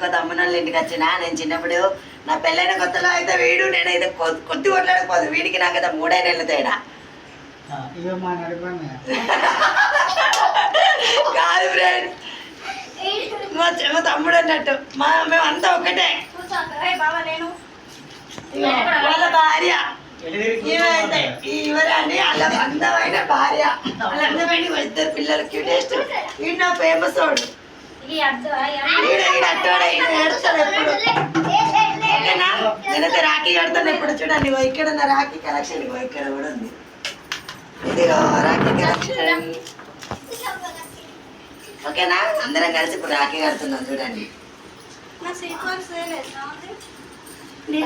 ఇంకో తమ్ముని వాళ్ళ ఇంటికి వచ్చిన నేను చిన్నప్పుడు నా పెళ్ళైన కొత్తలో అయితే వీడు నేనైతే కొద్ది కొట్లాడకపోదు. వీడికి నాకు అయితే మూడే నెలలు తేడా. కాదు ఫ్రెండ్. మా తమ్ముడు అన్నట్టు. మా మేము అంతా ఒకటే వాళ్ళ భార్య. ఈవరాని వాళ్ళ అందమైన భార్య. వాళ్ళ అందమైన ఇద్దరు పిల్లలు. క్యూటెస్ట్ వీడు నా ఫేమస్ వాడు. నేనైతే రాఖీ కడతాను ఎప్పుడు చూడండి. ఇక్కడ నా రాఖీ కలెక్షన్ ఇక్కడ కూడా ఉంది. ఇదిగో రాఖీ కలెక్షన్. ఓకేనా? అందరం కలిసి ఇప్పుడు రాఖీ కడుతున్నాం చూడండి. నీ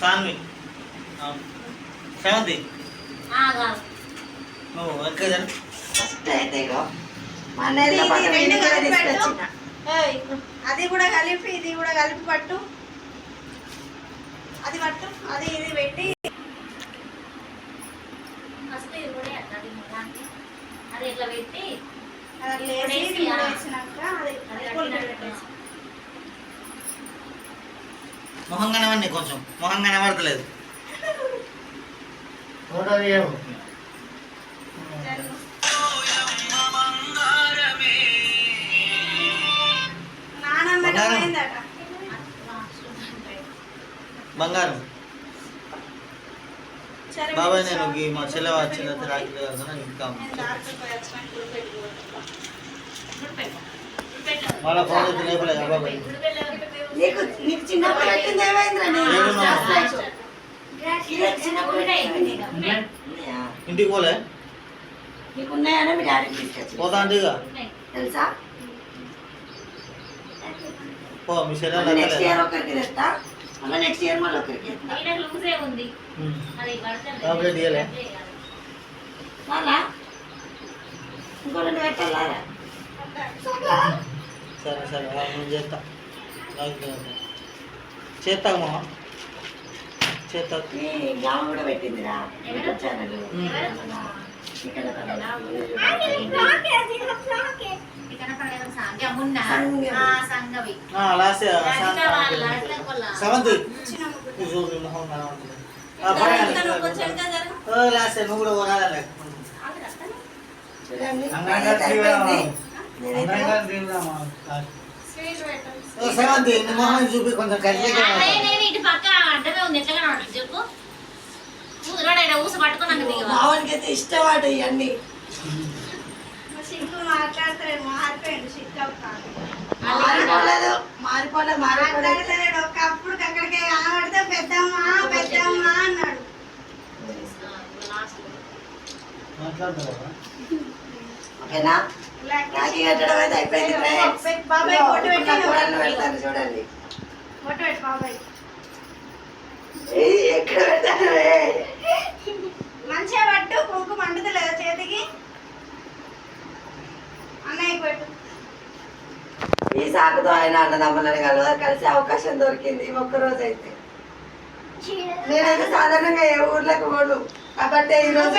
సాన్వి. సెవెంత్ నువ్వు ఎక్కడ ఫస్ట్ అయితే ఇగో తీసుకొచ్చిన. అది కూడా కలిపి ఇది కూడా కలిపి పట్టు. అది పట్టు అది ఇది పెట్టి. అది ఇట్లా పెట్టి అది లేసి ఇది కూడా వేసినాక అది అది కొలిపి పెట్టేసి. మొహం కనవండి కొంచెం. మొహం కనబడతలేదు. బంగారం. బాబాయ్ నేను ఈ మా చెల్లె వచ్చిన కడతాను ఇంకా. మళ్ళీ ఫోన్ అయితే లేపలేదు బాబాయ్? ఇంటికి పోలే? పోతా అంటే తెలుసా? పో మీ చెల్లె నెక్స్ట్ ఇయర్ మళ్ళీ ఒకరికి ఇంకో రెండు పెట్టాలా? సరే సరే నేను చేస్తా. రాఖీ కడతా. చేస్తా మామ. చేస్తా. ఈ జామ కూడా పెట్టిందిరా? ఛానల్. ఇక్కడ. సంగవి సెవెంత్. లాస్ట్ నువ్వు కూడా కొనాలి. సెవెంత్ నీ మొహం చూపి కొంచెం నేను ఇటు పక్క అడ్డమే ఉంది. ఎట్లా కనబడుతుంది చెప్పు. ఊరాడు ఊస పట్టుకున్నాను మావానికి అయితే ఇవన్నీ మాట్లాడతాడు మారిపోయాడు మారిపోలేదు మారిపోలేదు మాట్లాడతాడు ఒకప్పుడు అక్కడికి కనబడితే పెద్దమ్మా పెద్దమ్మా అన్నాడు. మాట్లాడతావా ఓకేనా? రాఖీ కట్టడం అయితే అయిపోయింది friends. పెట్టు, బాబాయ్ చూడండి. ఫోటో పెట్టు బాబాయ్. ఏయ్, ఎక్కడ పెడతాను ఏయ్? మంచిగా పట్టు కుంకుమ అంటుతలేదా చేతికి. ఈ సాకుతో ఆయన అన్నదమ్ములని కలవ కలిసే అవకాశం దొరికింది ఈ ఒక్క రోజు అయితే నేనైతే సాధారణంగా ఏ ఊర్లకు పోను. కాబట్టి ఈ రోజు.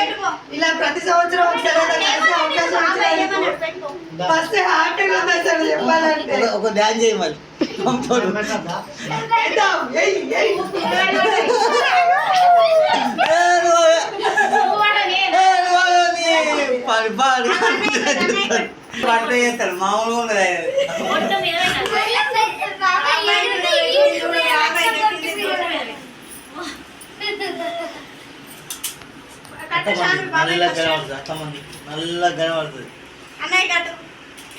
ఇలా ప్రతి సంవత్సరం ఒకసారి కలిసే అవకాశం ఫస్ట్ హ్యాపీగా ఉంది అసలు చెప్పాలంటే. ఒక- ఒక డ్యాన్స్ చేయి మరి. పంపుతాడు. చేద్దాం. ఏయ్, ఏయ్. ఏ నువ్వు- ఏ నువ్వు నీ పాడి పాడి. పాడితే చేస్తాడు మామూలుగా ఫస్ట్. కనబడుతుంది అత్తమంది నల్లగా కనబడుతుంది అన్నయ్య కట్టు.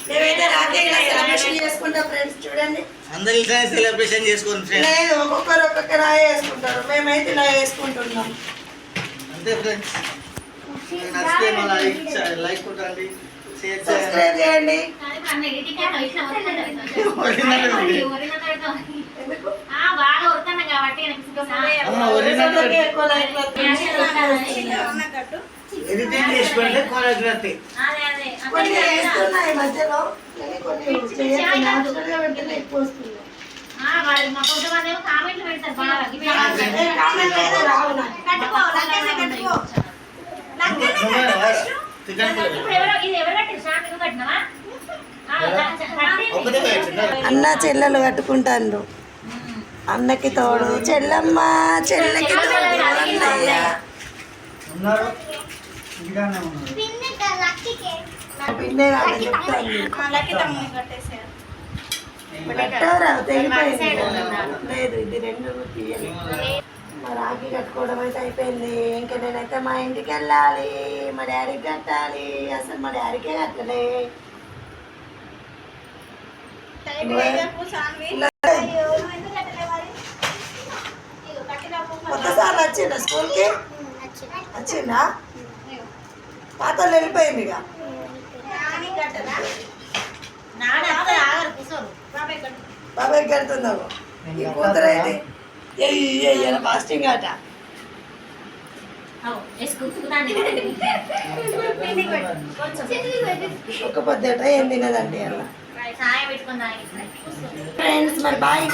మేమైతే రాఖీ సెలబ్రేషన్ చేసుకుంటాం ఫ్రెండ్స్ చూడండి. అందరు ఇట్లానే సెలబ్రేషన్ చేసుకోండి ఫ్రెండ్స్ లేదు ఒక్కొక్కరు ఒక్కొక్క రాయి వేసుకుంటారు. మేమైతే ఇలా వేసుకుంటున్నాం. అంతే ఫ్రెండ్స్ నచ్చితే మన లైక్ కొట్టండి. సబ్స్క్రైబ్ చేయండి. ఎడిటింగ్ చేసి పెడితే కాలేజ్ వస్తాయి. కొన్ని. వేస్తున్నాయి మధ్యలో. కానీ కొన్ని చేయట్లేదు. natural గా పెడితేనే ఎక్కువ వస్తుంది. కొంతమంది కామెంట్లు పెడతారు బాగా. comment లేదు, రావు నాకు. అన్న చెల్లెలు కట్టుకుంటాండ్రు. అన్నకి తోడు. చెల్లమ్మ చెల్లెకి తోడు. అన్నయ్య. పిన్నే చెప్తాను తెగిపోయింది లేదు ఇది రెండు తీయాలి మా రాఖీ కట్టుకోవడం అయితే అయిపోయింది. ఇంకా నేనైతే మా ఇంటికి వెళ్ళాలి మా డాడీకి కట్టాలి. అసలు మా డాడీకే కట్టలే. కొత్తసారి వచ్చిందా స్కూల్కి? వచ్చిందా పాత వెళ్ళిపోయింది ఇక బాబాయ్ కడుతుందాము ఈ కూతురు అయితే ఎయ్యి ఫాస్టింగ్. కొంచెం ఒక పొద్దుట ఏం తినదండి అలా ఫ్రెండ్స్ మరి బాయ్